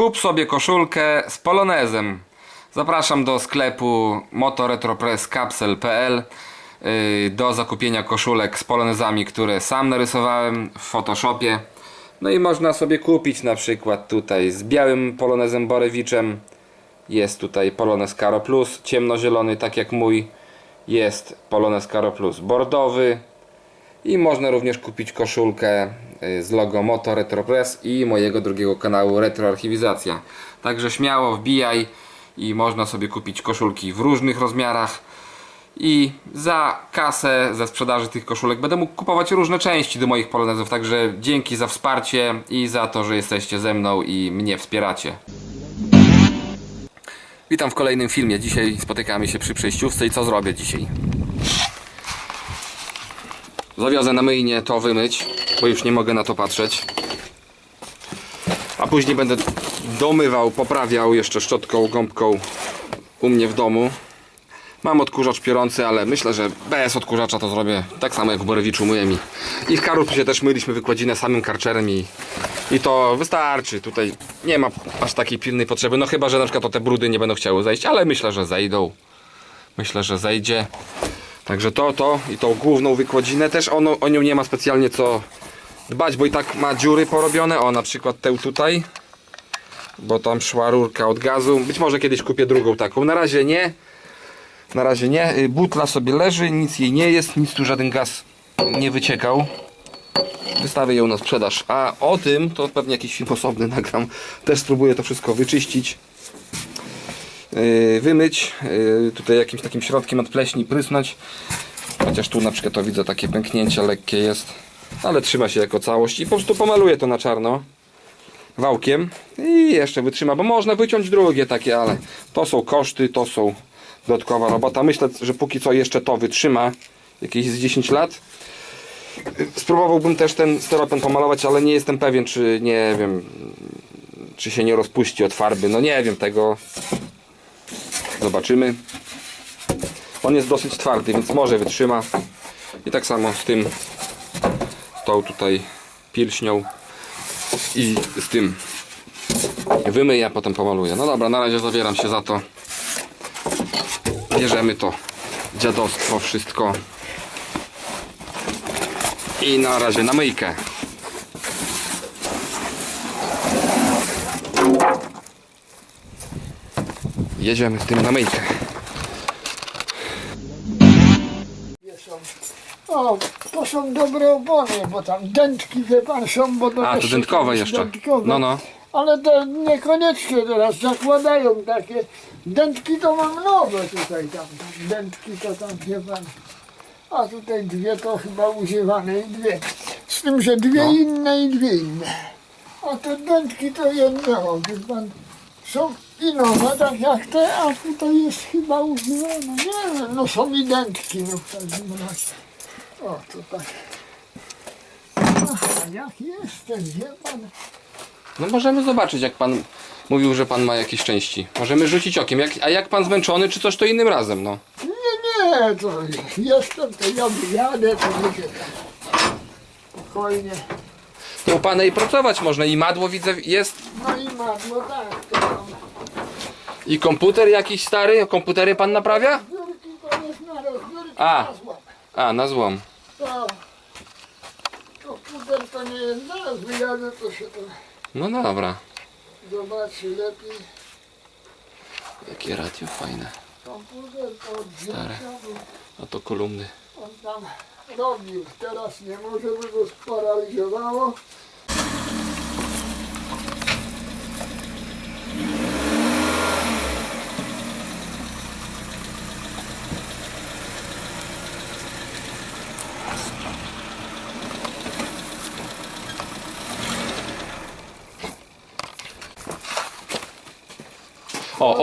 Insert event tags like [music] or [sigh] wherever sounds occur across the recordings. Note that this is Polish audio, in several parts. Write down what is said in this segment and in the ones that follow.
Kup sobie koszulkę z polonezem. Zapraszam do sklepu motoretropresscapsel.pl yy, do zakupienia koszulek z polonezami, które sam narysowałem w Photoshopie. No i można sobie kupić na przykład tutaj z białym polonezem Borewiczem. Jest tutaj Polonez Caro Plus, ciemnozielony, tak jak mój. Jest Polonez Caro Plus bordowy. I można również kupić koszulkę y, z logo Moto Retro Press i mojego drugiego kanału Retroarchiwizacja. Także śmiało wbijaj i można sobie kupić koszulki w różnych rozmiarach. I za kasę ze sprzedaży tych koszulek będę mógł kupować różne części do moich polonezów. Także dzięki za wsparcie i za to, że jesteście ze mną i mnie wspieracie. Witam w kolejnym filmie. Dzisiaj spotykamy się przy przejściówce i co zrobię dzisiaj? Zawiozę na myjnie to wymyć, bo już nie mogę na to patrzeć. A później będę domywał, poprawiał jeszcze szczotką, gąbką u mnie w domu. Mam odkurzacz piorący, ale myślę, że bez odkurzacza to zrobię tak samo jak w Borewiczu myję mi. I w Karusie też myliśmy wykładzinę samym karczerem i, i to wystarczy. Tutaj nie ma aż takiej pilnej potrzeby. No chyba, że na przykład to te brudy nie będą chciały zejść, ale myślę, że zejdą. Myślę, że zejdzie. Także to, to i tą główną wykładzinę też ono, o nią nie ma specjalnie co dbać, bo i tak ma dziury porobione. O, na przykład tę tutaj, bo tam szła rurka od gazu. Być może kiedyś kupię drugą taką. Na razie nie. Na razie nie. Y, Butla sobie leży, nic jej nie jest, nic tu żaden gaz nie wyciekał. Wystawię ją na sprzedaż. A o tym to pewnie jakiś film osobny nagram. Też spróbuję to wszystko wyczyścić. Yy, wymyć, yy, tutaj jakimś takim środkiem od pleśni prysnąć. Chociaż tu na przykład to widzę takie pęknięcie lekkie jest, ale trzyma się jako całość i po prostu pomaluję to na czarno wałkiem i jeszcze wytrzyma, bo można wyciąć drugie takie, ale to są koszty, to są dodatkowa robota. Myślę, że póki co jeszcze to wytrzyma jakieś z 10 lat. Spróbowałbym też ten styropian pomalować, ale nie jestem pewien, czy nie wiem, czy się nie rozpuści od farby. No nie wiem tego. Zobaczymy. On jest dosyć twardy, więc może wytrzyma. I tak samo z tym, z tą tutaj pilśnią i z tym wymyję, a potem pomaluję. No dobra, na razie zabieram się za to. Bierzemy to dziadostwo, wszystko. I na razie na myjkę. Jedziemy z tym na myjkę. O, to są dobre opony, bo tam dętki, wie pan, są, bo to A, to też dętkowe jeszcze. Dętkowe. No, no. Ale to niekoniecznie teraz zakładają takie. Dętki to mam nowe tutaj, tam, tam dętki to tam, wie pan. A tutaj dwie to chyba używane i dwie. Z tym, że dwie No. inne i dwie inne. A te dętki to jedno, wie pan. Są i nowe, tak jak te, a tutaj jest chyba używane. Nie wiem, no są i dętki, no w każdym razie. O, to tak. Aha, jak jestem, wie pan. No możemy zobaczyć, jak pan mówił, że pan ma jakieś części. Możemy rzucić okiem. Jak, a jak pan zmęczony, czy coś, to innym razem, no. Nie, nie, to jestem, to ja wyjadę, to będzie tak. Spokojnie. To u pana i pracować można. I madło widzę jest. No i madło, tak, to tam. I komputer jakiś stary. Komputery pan naprawia? Zbiórki to jest na rozbiórki A. na złom. A, na złom. To, to puder to nie jest, zaraz wyjadę, to się to No dobra. zobaczy lepiej. Jakie radio fajne. Komputer to od Stare. A to kolumny. On tam robił, teraz nie może, by go sparaliżowało.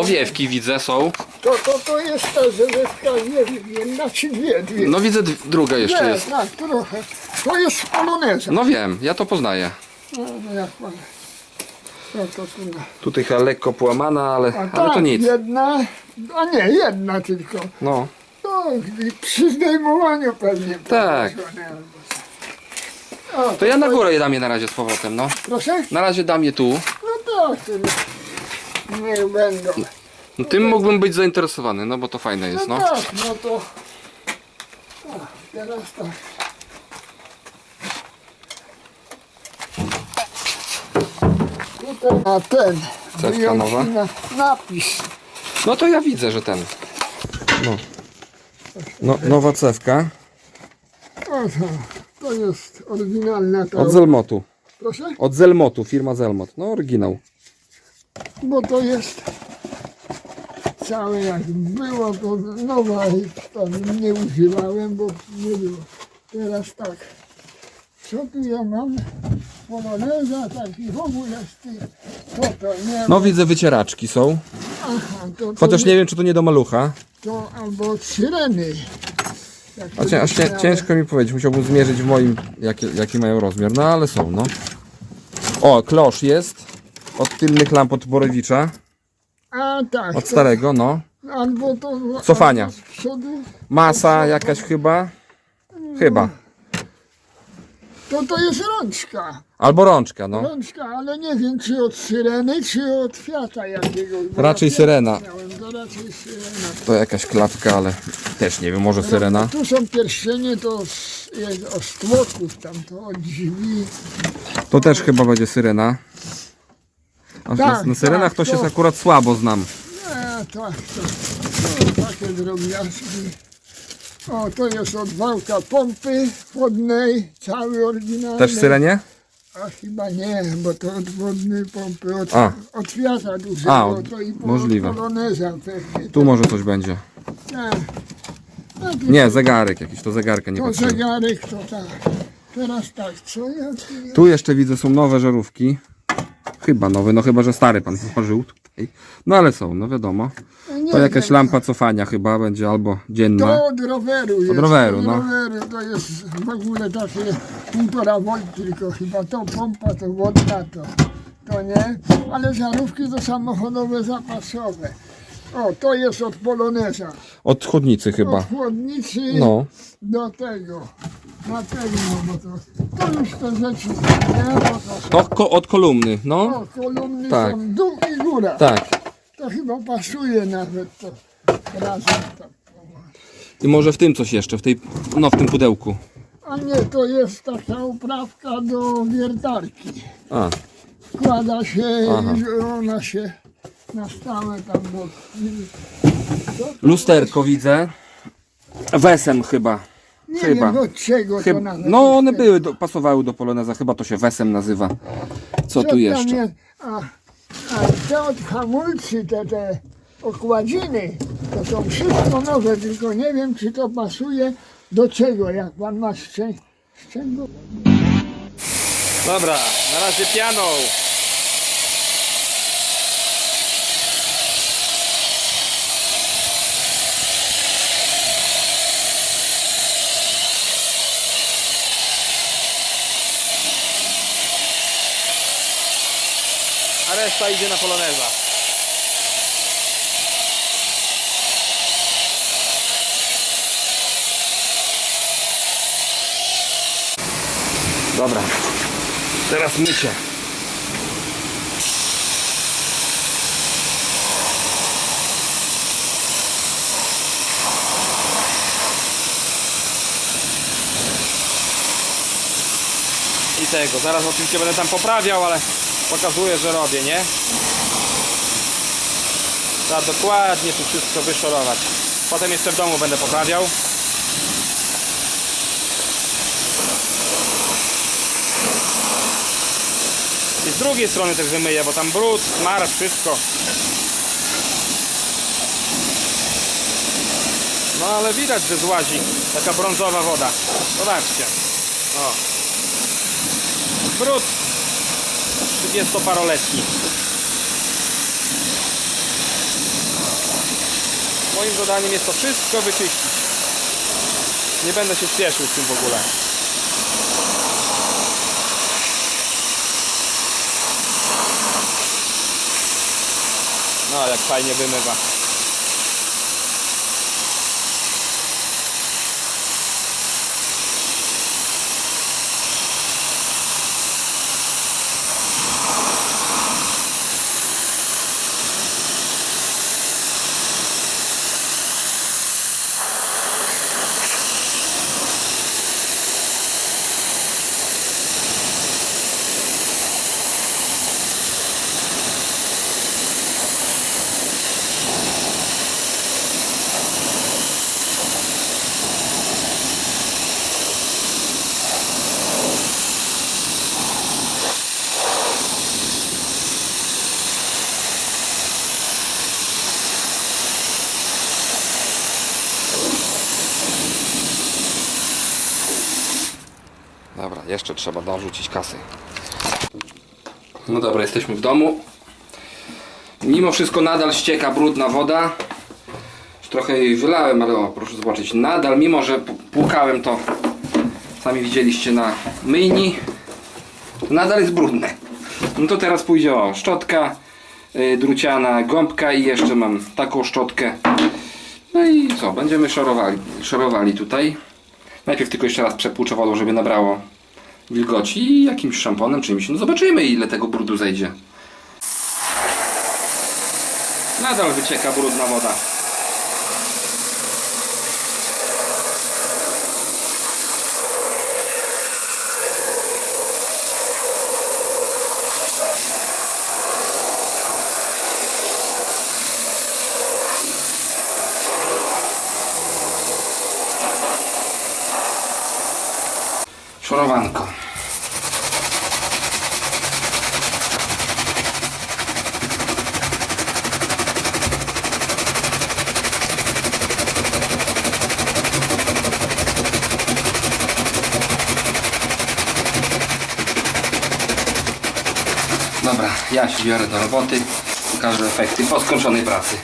O, owiewki widzę są. To, to, to jest ta żelewka, nie wiem, jedna czy dwie, dwie. No widzę d- druga jeszcze Nie, jest. tak, trochę. To jest poloneza. No wiem, ja to poznaję. No, no jak pan. No to tu. Tutaj chyba lekko połamana, ale, A ale tak, to nic. jedna, a nie, jedna tylko. No. No, i przy zdejmowaniu pewnie. Tak. O, To ja na górę je dam je na razie z powrotem, no. Proszę? Na razie dam je tu. No tak, to niech będą. No, tym mógłbym być zainteresowany, no bo to fajne jest, No no. tak, no to... O, teraz tak. Tutaj na ten. Cewka nowa? Na, napis. No to ja widzę, że ten. No. No, nowa cewka O, to, to jest oryginalna ta. od Zelmotu. Proszę? Od Zelmotu, firma Zelmot. No oryginał. Bo to jest całe jak było, to nowa i tam nie używałem, bo nie było. Teraz tak. Co tu ja mam? Poloneza, taki w ogóle z tych. To to nie No widzę wycieraczki są. Aha, to, to, Chociaż nie wiem, czy to nie do malucha. to albo od syreny. Jak A to cię, aż cię, ciężko mi powiedzieć, musiałbym zmierzyć w moim, jaki, jaki mają rozmiar. No ale są, no. O, klosz jest. Od tylnych lamp od Borewicza. A tak. Od starego, no. Albo to. Cofania. albo Z przodu. Masa jakaś chyba. Chyba. To to jest rączka. Albo rączka, no. Rączka, ale nie wiem czy od syreny, czy od Fiata jakiegoś. bo Raczej ja syrena. Miałem, to raczej syrena. To jakaś klapka, ale też nie wiem, może syrena. Tu są pierścienie, to z, jest o stłoków tam, to od drzwi. To też chyba będzie syrena. Na, Tak, na syrenach to tak, się to- akurat słabo znam. E, tak, to, to takie drobiazgi. O, to jest od wałka pompy wodnej, cały oryginalny. Też w syrenie? A chyba nie, bo to od wodnej pompy, od, A. od Fiata dużego, A, od- to i po, możliwe. Poloneza pewnie. Tu może coś będzie. Nie. A tu Nie, zegarek jakiś, to zegarkę nie To patrzyłem. zegarek to tak. Teraz tak, co ja tu Tu jeszcze widzę są nowe żarówki. Chyba nowe, no chyba, że stary pan położył tutaj. No ale są, no wiadomo. nie To jakaś wiem. lampa cofania chyba będzie, albo dzienna. To od roweru jest. roweru, od no. roweru to jest w ogóle takie półtora volt tylko chyba. To pompa, to wodna, to, to nie. Ale żarówki to samochodowe zapasowe. O, to jest od Poloneza. Od chodnicy chyba. Od chłodnicy No. do tego. Na pewno, bo to, to już te rzeczy nie, bo to To ko- od kolumny, no. o, kolumny Tak. są dół i góra. Tak. To chyba pasuje nawet to razem tak. I może w tym coś jeszcze, w tej, no w tym pudełku. A nie, to jest taka uprawka do wiertarki. A, Kłada się Aha. i ona się na stałe tam do... lusterko widzę. Wesem chyba. Nie Chyba. wiem od czego to nawet. No one były, do, pasowały do poloneza, chyba to się wesem nazywa. Co tu tam jeszcze? jest? A, a te od hamulcy, te, te okładziny, to są wszystko nowe, tylko nie wiem czy to pasuje do czego, jak pan ma szczę... szczęgło. Dobra, na razie pianą. Reszta idzie na poloneza. Dobra, teraz mycie. I tego, zaraz oczywiście będę tam poprawiał, ale pokazuję, że robię, nie? Trzeba dokładnie tu wszystko wyszorować. Potem jeszcze w domu będę poprawiał. I z drugiej strony też wymyję, bo tam brud, smar, wszystko. No ale widać, że złazi taka brązowa woda. Zobaczcie. O. Brud 30-paroletni. Moim zadaniem jest to wszystko wyczyścić. Nie będę się spieszył z tym w ogóle. No, jak fajnie wymywa. Jeszcze trzeba dorzucić kasy. No dobra, jesteśmy w domu. Mimo wszystko nadal ścieka brudna woda. Trochę jej wylałem, ale o, proszę zobaczyć, nadal, mimo że płukałem to, sami widzieliście na myjni, nadal jest brudne. No to teraz pójdzie o szczotka, yy, druciana gąbka i jeszcze mam taką szczotkę. No i co, będziemy szorowali, szorowali tutaj. Najpierw tylko jeszcze raz przepłuczę wodą, żeby nabrało wilgoci i jakimś szamponem, czymś. No zobaczymy ile tego brudu zejdzie. Nadal wycieka brudna woda. Szorowanko. Dobra, ja się biorę do roboty. Pokażę efekty po skończonej pracy.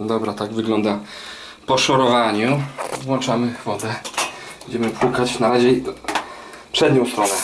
Dobra, tak wygląda po szorowaniu. Włączamy wodę. Będziemy płukać na razie przednią stronę.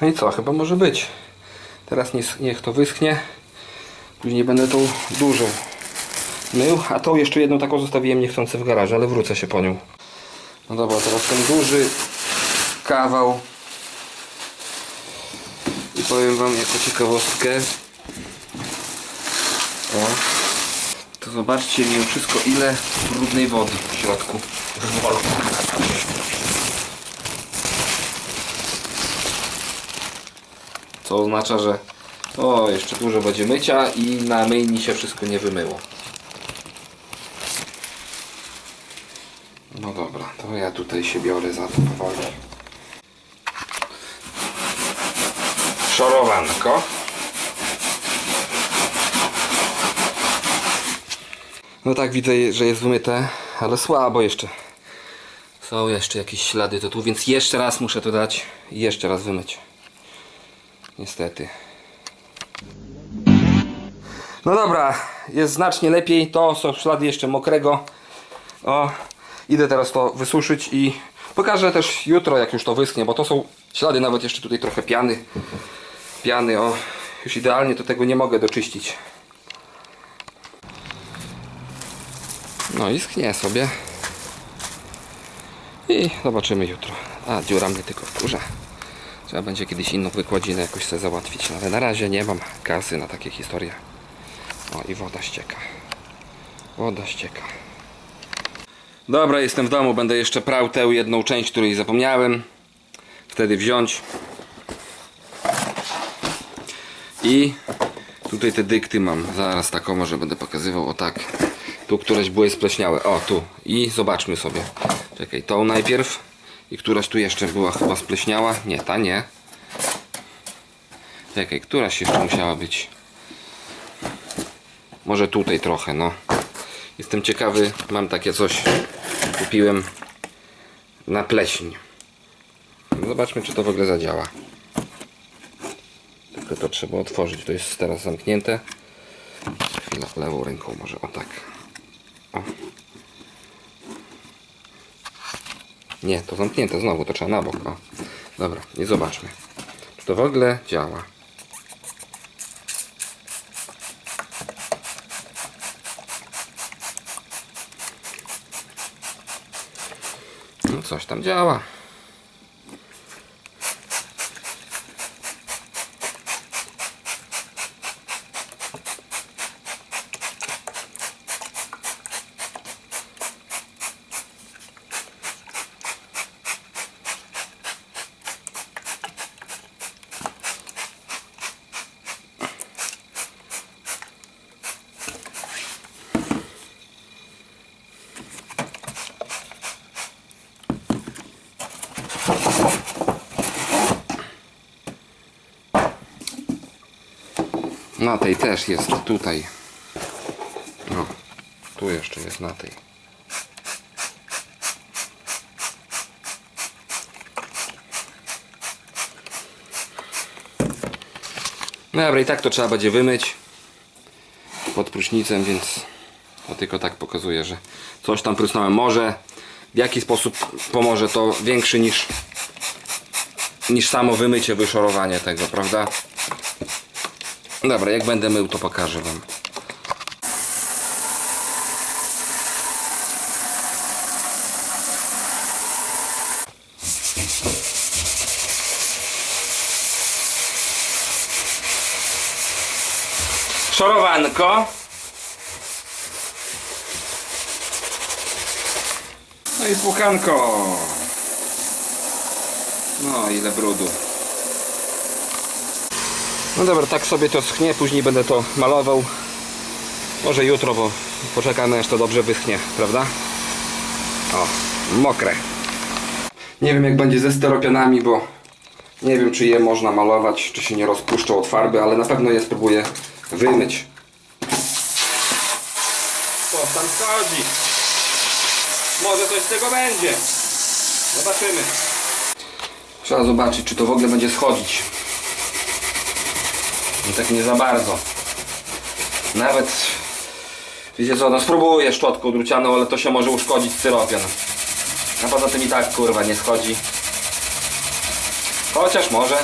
No i co, chyba może być. Teraz niech, to wyschnie. Później będę tą dużą mył, a tą jeszcze jedną taką zostawiłem niechcący w garażu, ale wrócę się po nią. No dobra, teraz ten duży kawał. I powiem wam jako ciekawostkę. O. To zobaczcie mimo wszystko ile brudnej wody w środku. Co oznacza, że o, jeszcze dużo będzie mycia i na myjni się wszystko nie wymyło. No dobra, to ja tutaj się biorę za to powoli. Szorowanko. No tak, widzę, że jest wymyte, ale słabo jeszcze. Są jeszcze jakieś ślady to tu, więc jeszcze raz muszę to dać i jeszcze raz wymyć. Niestety. No dobra, jest znacznie lepiej. To są ślady jeszcze mokrego. O, idę teraz to wysuszyć i pokażę też jutro, jak już to wyschnie, bo to są ślady nawet jeszcze tutaj trochę piany. Piany, o, już idealnie to tego nie mogę doczyścić. No i schnie sobie. I zobaczymy jutro. A, dziura mnie tylko wkurza. Trzeba będzie kiedyś inną wykładzinę jakoś sobie załatwić, ale na razie nie mam kasy na takie historie. O i woda ścieka. Woda ścieka. Dobra, jestem w domu, będę jeszcze prał tę jedną część, której zapomniałem. Wtedy wziąć. I tutaj te dykty mam. Zaraz taką może będę pokazywał. O tak. Tu któreś były spleśniałe. O, tu. I zobaczmy sobie. Czekaj, tą najpierw. I któraś tu jeszcze była chyba spleśniała. Nie, ta nie. Czekaj, któraś jeszcze musiała być. Może tutaj trochę, no. Jestem ciekawy, mam takie coś. Kupiłem na pleśń. Zobaczmy, czy to w ogóle zadziała. Tylko to trzeba otworzyć. To jest teraz zamknięte. Chwila, lewą ręką może, o tak. O. Nie, to zamknięte znowu, to trzeba na bok. O. Dobra, i zobaczmy. Czy to w ogóle działa. No coś tam działa. Na tej też jest, tutaj. No, tu jeszcze jest na tej. Dobra, i tak to trzeba będzie wymyć pod prysznicem, więc to tylko tak pokazuje, że coś tam prysnąłem. Może w jaki sposób pomoże to większy niż niż samo wymycie, wyszorowanie tego, prawda? Dobra, jak będę mył, to pokażę Wam. Szorowanko. No i płukanko. No, ile brudu. No dobra, tak sobie to schnie, później będę to malował. Może jutro, bo poczekamy aż to dobrze wyschnie, prawda? O, mokre. Nie wiem jak będzie ze steropianami, bo nie wiem czy je można malować, czy się nie rozpuszczą od farby, ale na pewno je spróbuję wymyć. Co tam schodzi? Może coś z tego będzie. Zobaczymy. Trzeba zobaczyć, czy to w ogóle będzie schodzić. No tak nie za bardzo. Nawet, wiecie co, no spróbuję szczotką drucianą, ale to się może uszkodzić styropian. A poza tym i tak, kurwa, nie schodzi. Chociaż może.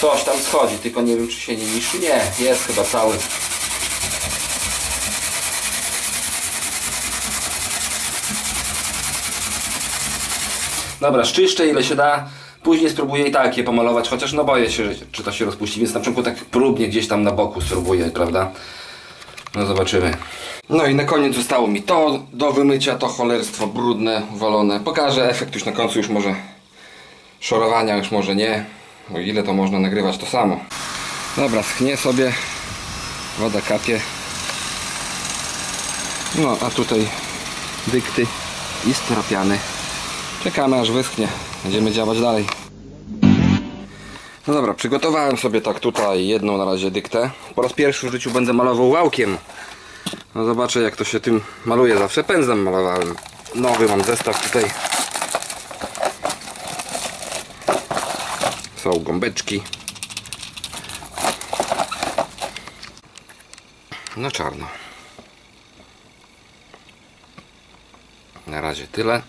Coś tam schodzi, tylko nie wiem, czy się nie niszczy. Nie, jest chyba cały. Dobra, szczyszczę ile się da. Później spróbuję i tak je pomalować, chociaż no boję się, czy to się rozpuści, więc na początku tak próbnie gdzieś tam na boku spróbuję, prawda? No zobaczymy. No i na koniec zostało mi to do wymycia, to cholerstwo brudne, walone. Pokażę efekt już na końcu, już może szorowania, już może nie. O ile to można nagrywać to samo. Dobra, schnie sobie. Woda kapie. No, a tutaj dykty i steropiany. Czekamy aż wyschnie. Będziemy działać dalej. No dobra, przygotowałem sobie tak tutaj jedną na razie dyktę. Po raz pierwszy w życiu będę malował wałkiem. No zobaczę jak to się tym maluje. Zawsze pędzlem malowałem. Nowy mam zestaw tutaj. Są gąbeczki. No czarno. Na razie tyle.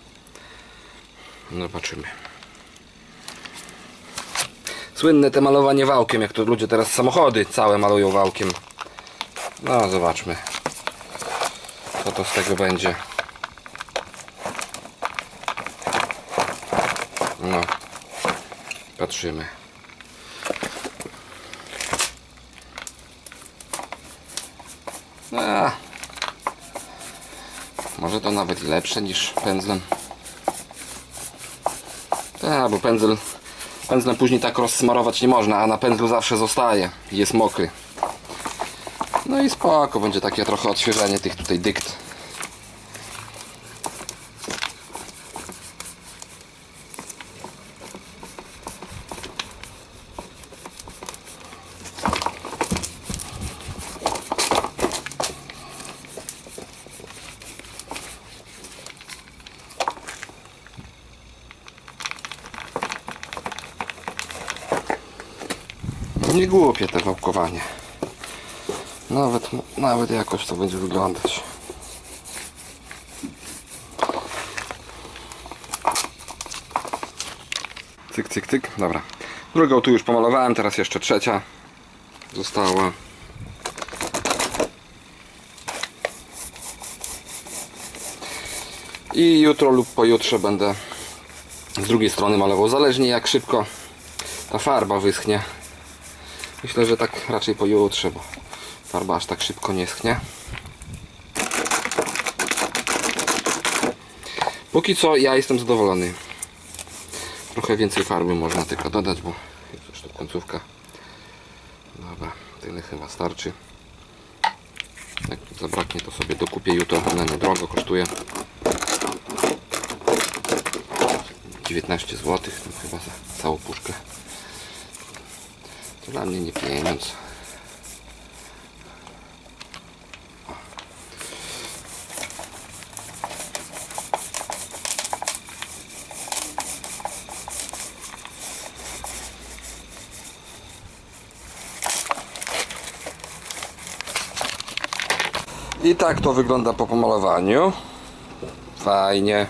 Zobaczymy. Słynne te malowanie wałkiem, jak to ludzie teraz samochody całe malują wałkiem. No, zobaczmy. Co to z tego będzie. No. Patrzymy. A. Może to nawet lepsze niż pędzlem. Tak, bo pędzel, pędzlem później tak rozsmarować nie można, a na pędzlu zawsze zostaje. Jest mokry. No i spoko, będzie takie trochę odświeżenie tych tutaj dykt. Nie głupie te wałkowanie. Nawet, nawet jakoś to będzie wyglądać. Cyk, cyk, cyk. Dobra. Drugą tu już pomalowałem, teraz jeszcze trzecia została. I jutro lub pojutrze będę z drugiej strony malował, zależnie jak szybko ta farba wyschnie. Myślę, że tak raczej pojutrze, bo farba aż tak szybko nie schnie. Póki co ja jestem zadowolony. Trochę więcej farby można tylko dodać, bo już to końcówka. Dobra, tyle chyba starczy. Jak zabraknie to sobie dokupię jutro, ona niedrogo kosztuje. 19 zł chyba za całą puszkę. To dla mnie nie pieniądz. I tak to wygląda po pomalowaniu. Fajnie.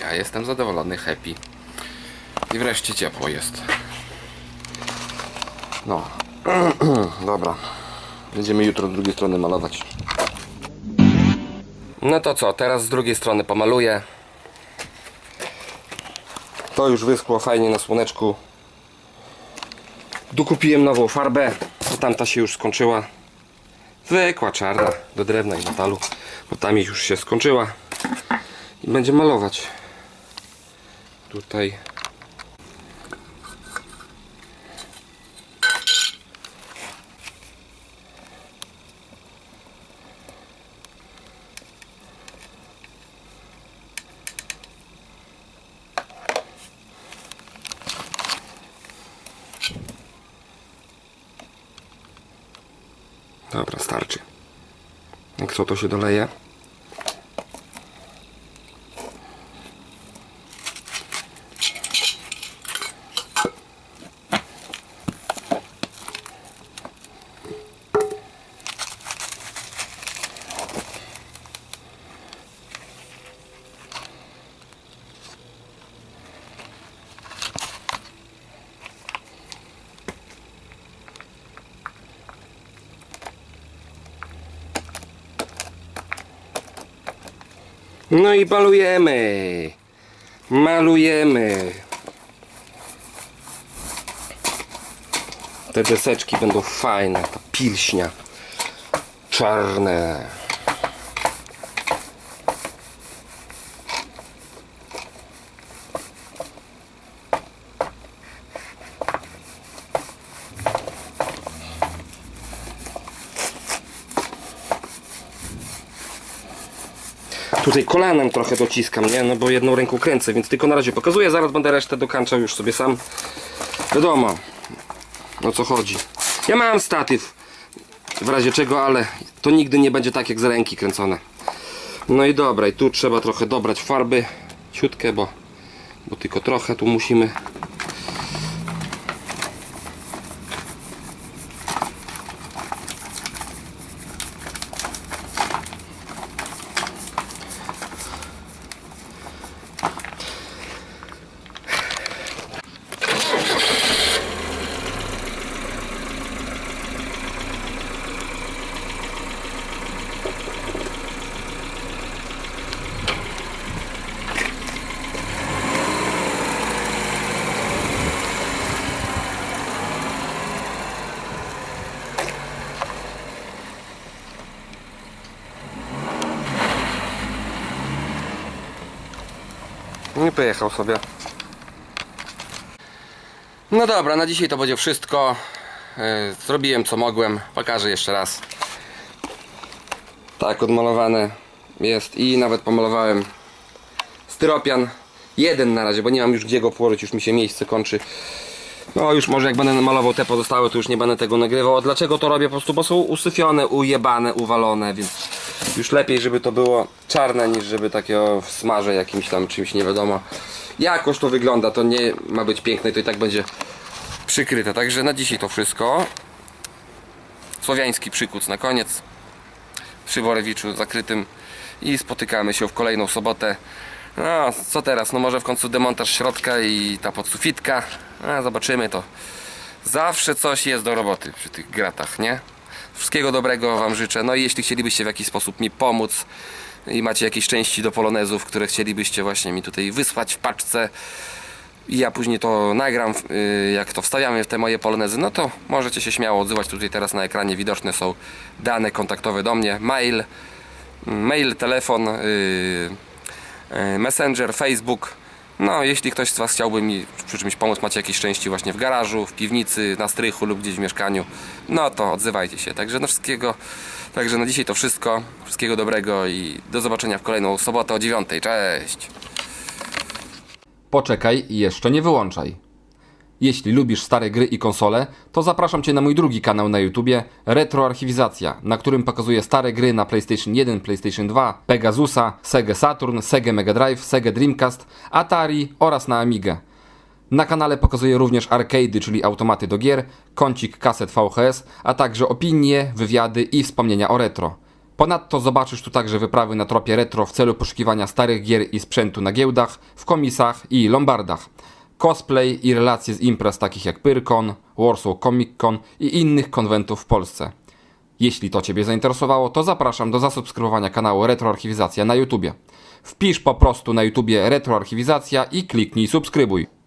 Ja jestem zadowolony, happy. I wreszcie ciepło jest. No. [clears throat] Dobra. Będziemy jutro z drugiej strony malować. No to co, teraz z drugiej strony pomaluję. To już wyschło fajnie na słoneczku. Dokupiłem nową farbę, bo tamta się już skończyła. Zwykła czarna, do drewna i metalu, bo tam już się skończyła. I będzie malować. Tutaj. Co to się doleje? No i malujemy. Malujemy. Te deseczki będą fajne. Ta pilśnia. Czarne. Tutaj kolanem trochę dociskam, nie? No bo jedną ręką kręcę, więc tylko na razie pokazuję. Zaraz będę resztę dokańczał już sobie sam. Wiadomo, o co chodzi. Ja mam statyw, w razie czego, ale to nigdy nie będzie tak jak z ręki kręcone. No i dobra, i tu trzeba trochę dobrać farby, ciutkę, bo, bo tylko trochę tu musimy. I pojechał sobie. No dobra, na dzisiaj to będzie wszystko. Yy, Zrobiłem co mogłem. Pokażę jeszcze raz. Tak, odmalowane jest i nawet pomalowałem styropian. Jeden na razie, bo nie mam już gdzie go położyć, już mi się miejsce kończy. No już może jak będę malował te pozostałe, to już nie będę tego nagrywał. A dlaczego to robię? Po prostu, bo są usyfione, ujebane, uwalone, więc już lepiej, żeby to było czarne, niż żeby takie o, w smarze jakimś tam czymś nie wiadomo. Jakoś to wygląda, to nie ma być piękne, to i tak będzie przykryte. Także na dzisiaj to wszystko. Słowiański przykuc na koniec przy Worewiczu zakrytym i spotykamy się w kolejną sobotę. No, co teraz? No może w końcu demontaż środka i ta podsufitka. A, zobaczymy to. Zawsze coś jest do roboty przy tych gratach, nie? Wszystkiego dobrego Wam życzę. No i jeśli chcielibyście w jakiś sposób mi pomóc i macie jakieś części do polonezów, które chcielibyście właśnie mi tutaj wysłać w paczce i ja później to nagram, y, jak to wstawiamy w te moje polonezy, no to możecie się śmiało odzywać. Tutaj teraz na ekranie widoczne są dane kontaktowe do mnie, mail, mail, telefon, y, y, messenger, facebook. No, jeśli ktoś z Was chciałby mi przy czymś pomóc, macie jakieś części właśnie w garażu, w piwnicy, na strychu lub gdzieś w mieszkaniu, no to odzywajcie się. Także no wszystkiego, także na dzisiaj to wszystko. Wszystkiego dobrego i do zobaczenia w kolejną sobotę o 9. Cześć! Poczekaj i jeszcze nie wyłączaj. Jeśli lubisz stare gry i konsole, to zapraszam Cię na mój drugi kanał na YouTubie Retroarchiwizacja, na którym pokazuję stare gry na PlayStation 1, PlayStation 2, Pegasusa, Sega Saturn, Sega Mega Drive, Sega Dreamcast, Atari oraz na Amigę. Na kanale pokazuję również arcade'y, czyli automaty do gier, kącik kaset VHS, a także opinie, wywiady i wspomnienia o retro. Ponadto zobaczysz tu także wyprawy na tropie retro w celu poszukiwania starych gier i sprzętu na giełdach, w komisach i lombardach. Cosplay i relacje z imprez takich jak Pyrkon, Warsaw Comic Con i innych konwentów w Polsce. Jeśli to Ciebie zainteresowało, to zapraszam do zasubskrybowania kanału Retroarchiwizacja na YouTubie. Wpisz po prostu na YouTubie Retroarchiwizacja i kliknij subskrybuj.